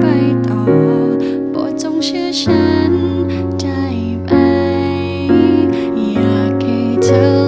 ไปต่อโปรดจงเชื่อฉันได้ไหอยากให้เธอ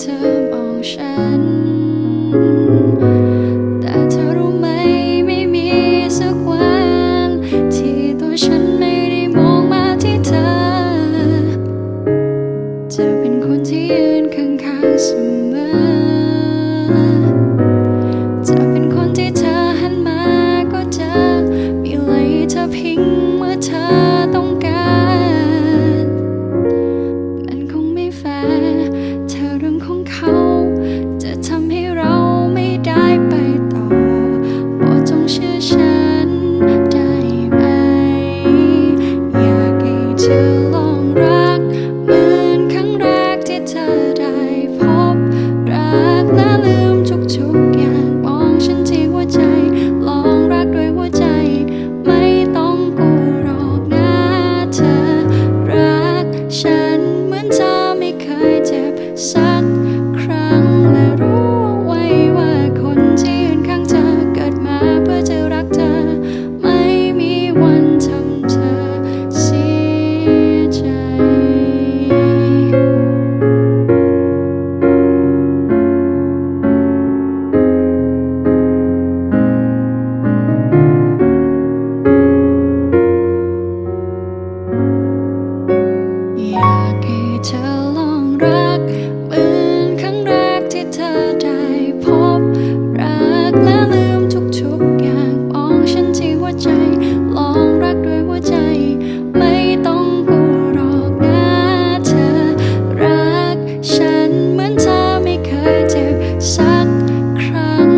เธอมองฉัน long ride. เธอลองรักเหมือนครั้งแรกที่เธอได้พบ รักและลืมทุกๆอย่างมองฉันที่หัวใจ ลองรักด้วยหัวใจ ไม่ต้องกลัรอกนะเธอ รักฉันเหมือนเธอไม่เคยเจ็บสักครั้ง